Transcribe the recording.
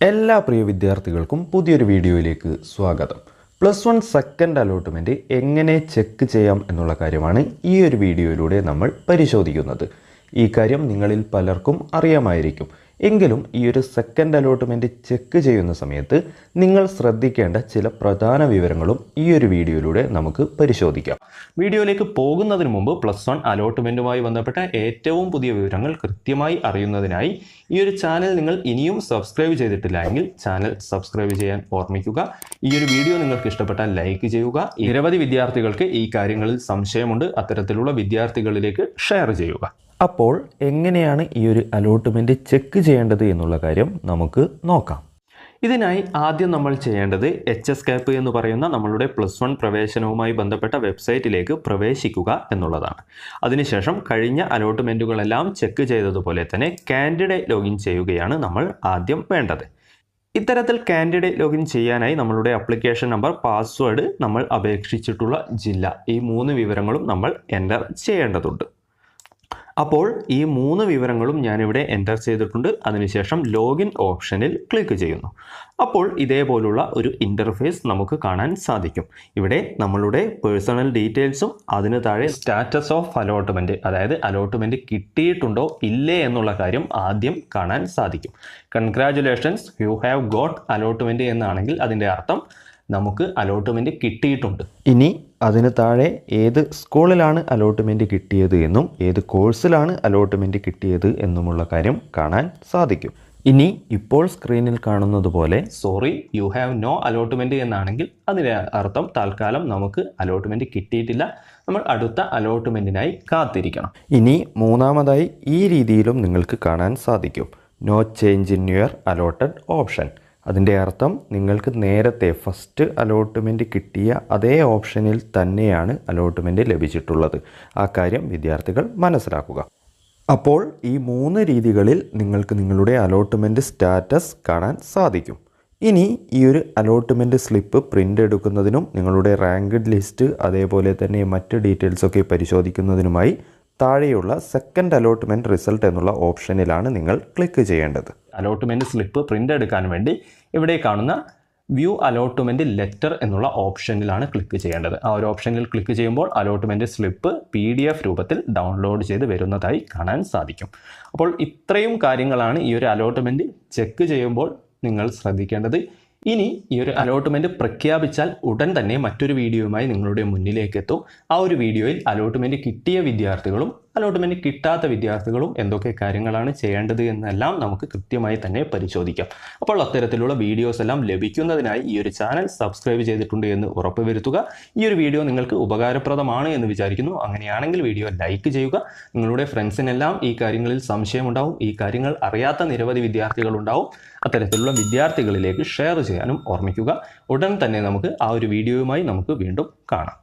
എല്ലാ പ്രിയ വിദ്യാർത്ഥികൾക്കും പുതിയൊരു വീഡിയോയിലേക്ക് സ്വാഗതം. പ്ലസ് വൺ സെക്കൻഡ് അലോട്ട്മെന്റ് എങ്ങനെ ചെക്ക് ചെയ്യാം എന്നുള്ള കാര്യമാണ് ഈ ഒരു വീഡിയോയിലൂടെ നമ്മൾ പരിശോധിക്കുന്നത്. ഈ കാര്യം നിങ്ങളിൽ പലർക്കും അറിയാമായിരിക്കും. എങ്കിലും ഈ ഒരു സെക്കൻഡ് അലോട്ട്മെന്റ് ചെക്ക് ചെയ്യുന്ന സമയത്ത് നിങ്ങൾ ശ്രദ്ധിക്കേണ്ട ചില പ്രധാന വിവരങ്ങളും ഈ ഒരു വീഡിയോയിലൂടെ നമുക്ക് പരിശോധിക്കാം. വീഡിയോയിലേക്ക് പോകുന്നതിന് മുമ്പ് പ്ലസ് വൺ അലോട്ട്മെന്റുമായി ബന്ധപ്പെട്ട ഏറ്റവും പുതിയ വിവരങ്ങൾ കൃത്യമായി അറിയുന്നതിനായി ഈ ഒരു ചാനൽ നിങ്ങൾ ഇനിയും സബ്സ്ക്രൈബ് ചെയ്തിട്ടില്ല എങ്കിൽ ചാനൽ സബ്സ്ക്രൈബ് ചെയ്യാൻ ഓർമ്മിക്കുക. ഈ ഒരു വീഡിയോ നിങ്ങൾക്ക് ഇഷ്ടപ്പെട്ടാൽ ലൈക്ക് ചെയ്യുക. നിരവധി വിദ്യാർത്ഥികൾക്ക് ഈ കാര്യങ്ങളിൽ സംശയമുണ്ട്. അത്തരത്തിലുള്ള വിദ്യാർത്ഥികളിലേക്ക് ഷെയർ ചെയ്യുക. അപ്പോൾ എങ്ങനെയാണ് ഈ ഒരു അലോട്ട്മെന്റ് ചെക്ക് ചെയ്യേണ്ടത് എന്നുള്ള കാര്യം നമുക്ക് നോക്കാം. ഇതിനായി ആദ്യം നമ്മൾ ചെയ്യേണ്ടത് എച്ച് എസ് കാപ്പ് എന്ന് പറയുന്ന നമ്മളുടെ പ്ലസ് വൺ പ്രവേശനവുമായി ബന്ധപ്പെട്ട വെബ്സൈറ്റിലേക്ക് പ്രവേശിക്കുക എന്നുള്ളതാണ്. അതിനുശേഷം കഴിഞ്ഞ അലോട്ട്മെന്റുകളെല്ലാം ചെക്ക് ചെയ്തതുപോലെ തന്നെ കാൻഡിഡേറ്റ് ലോഗിൻ ചെയ്യുകയാണ് നമ്മൾ ആദ്യം വേണ്ടത്. ഇത്തരത്തിൽ കാൻഡിഡേറ്റ് ലോഗിൻ ചെയ്യാനായി നമ്മളുടെ അപ്ലിക്കേഷൻ നമ്പർ പാസ്വേഡ് നമ്മൾ അപേക്ഷിച്ചിട്ടുള്ള ജില്ല ഈ മൂന്ന് വിവരങ്ങളും നമ്മൾ എന്റർ ചെയ്യേണ്ടതുണ്ട്. അപ്പോൾ ഈ മൂന്ന് വിവരങ്ങളും ഞാനിവിടെ എന്റർ ചെയ്തിട്ടുണ്ട്. അതിനുശേഷം ലോഗിൻ ഓപ്ഷനിൽ ക്ലിക്ക് ചെയ്യുന്നു. അപ്പോൾ ഇതേപോലുള്ള ഒരു ഇന്റർഫേസ് നമുക്ക് കാണാൻ സാധിക്കും. ഇവിടെ നമ്മളുടെ പേഴ്സണൽ ഡീറ്റെയിൽസും അതിന് താഴെ സ്റ്റാറ്റസ് ഓഫ് അലോട്ട്മെന്റ് അതായത് അലോട്ട്മെന്റ് കിട്ടിയിട്ടുണ്ടോ ഇല്ലേ എന്നുള്ള കാര്യം ആദ്യം കാണാൻ സാധിക്കും. Congratulations you have got allotment എന്നാണെങ്കിൽ അതിന്റെ അർത്ഥം നമുക്ക് അലോട്ട്മെന്റ് കിട്ടിയിട്ടുണ്ട്. ഇനി അതിന് താഴെ ഏത് സ്കൂളിലാണ് അലോട്ട്മെന്റ് കിട്ടിയത് എന്നും ഏത് കോഴ്സിലാണ് അലോട്ട്മെന്റ് കിട്ടിയത് എന്നുമുള്ള കാര്യം കാണാൻ സാധിക്കും. ഇനി ഇപ്പോൾ സ്ക്രീനിൽ കാണുന്നത് പോലെ sorry you have no allotment എന്നാണെങ്കിൽ അതിന്റെ അർത്ഥം തൽക്കാലം നമുക്ക് അലോട്ട്മെന്റ് കിട്ടിയിട്ടില്ല. നമ്മൾ അടുത്ത അലോട്ട്മെന്റിനായി കാത്തിരിക്കണം. ഇനി മൂന്നാമതായി ഈ രീതിയിലും നിങ്ങൾക്ക് കാണാൻ സാധിക്കും. No change in your allotted option അതിന്റെ അർത്ഥം നിങ്ങൾക്ക് നേരത്തെ ഫസ്റ്റ് അലോട്ട്മെന്റ് കിട്ടിയ അതേ ഓപ്ഷനിൽ തന്നെയാണ് അലോട്ട്മെന്റ് ലഭിച്ചിട്ടുള്ളത്. ആ കാര്യം വിദ്യാർത്ഥികൾ മനസ്സിലാക്കുക. അപ്പോൾ ഈ മൂന്ന് രീതികളിൽ നിങ്ങൾക്ക് നിങ്ങളുടെ അലോട്ട്മെന്റ് സ്റ്റാറ്റസ് കാണാൻ സാധിക്കും. ഇനി ഈ ഒരു അലോട്ട്മെന്റ് സ്ലിപ്പ് പ്രിന്റ് എടുക്കുന്നതിനും നിങ്ങളുടെ റാങ്ക്ഡ് ലിസ്റ്റ് അതേപോലെ തന്നെ മറ്റ് ഡീറ്റെയിൽസൊക്കെ പരിശോധിക്കുന്നതിനുമായി താഴെയുള്ള സെക്കൻഡ് അലോട്ട്മെന്റ് റിസൾട്ട് എന്നുള്ള ഓപ്ഷനിലാണ് നിങ്ങൾ ക്ലിക്ക് ചെയ്യേണ്ടത്. അലോട്ട്മെന്റ് സ്ലിപ്പ് പ്രിന്റ് എടുക്കാൻ വേണ്ടി ഇവിടെ കാണുന്ന വ്യൂ അലോട്ട്മെന്റ് ലെറ്റർ എന്നുള്ള ഓപ്ഷനിലാണ് ക്ലിക്ക് ചെയ്യേണ്ടത്. ആ ഒരു ഓപ്ഷനിൽ ക്ലിക്ക് ചെയ്യുമ്പോൾ allotment slip P D F രൂപത്തിൽ ഡൗൺലോഡ് ചെയ്ത് വരുന്നതായി കാണാൻ സാധിക്കും. അപ്പോൾ ഇത്രയും കാര്യങ്ങളാണ് ഈ ഒരു അലോട്ട്മെന്റ് ചെക്ക് ചെയ്യുമ്പോൾ നിങ്ങൾ ശ്രദ്ധിക്കേണ്ടത്. ഇനി ഈ ഒരു അലോട്ട്മെന്റ് പ്രഖ്യാപിച്ചാൽ ഉടൻ തന്നെ മറ്റൊരു വീഡിയോയുമായി നിങ്ങളുടെ മുന്നിലേക്ക് എത്തും. ആ ഒരു വീഡിയോയിൽ അലോട്ട്മെന്റ് കിട്ടിയ വിദ്യാർത്ഥികളും അലോട്ട്മെന്റ് കിട്ടാത്ത വിദ്യാർത്ഥികളും എന്തൊക്കെ കാര്യങ്ങളാണ് ചെയ്യേണ്ടത് എന്നെല്ലാം നമുക്ക് കൃത്യമായി തന്നെ പരിശോധിക്കാം. അപ്പോൾ അത്തരത്തിലുള്ള വീഡിയോസ് എല്ലാം ലഭിക്കുന്നതിനായി ഈ ഒരു ചാനൽ സബ്സ്ക്രൈബ് ചെയ്തിട്ടുണ്ട് എന്ന് ഉറപ്പുവരുത്തുക ഈ ഒരു വീഡിയോ നിങ്ങൾക്ക് ഉപകാരപ്രദമാണ് എന്ന് വിചാരിക്കുന്നു. അങ്ങനെയാണെങ്കിൽ വീഡിയോ ലൈക്ക് ചെയ്യുക. നിങ്ങളുടെ ഫ്രണ്ട്സിനെല്ലാം ഈ കാര്യങ്ങളിൽ സംശയമുണ്ടാവും. ഈ കാര്യങ്ങൾ അറിയാത്ത നിരവധി വിദ്യാർത്ഥികളുണ്ടാവും അത്തരത്തിലുള്ള വിദ്യാർത്ഥികളിലേക്ക് ഷെയർ ചെയ്യാനും ഓർമ്മിക്കുക. ഉടൻ തന്നെ നമുക്ക് ആ ഒരു വീഡിയോയുമായി നമുക്ക് വീണ്ടും കാണാം.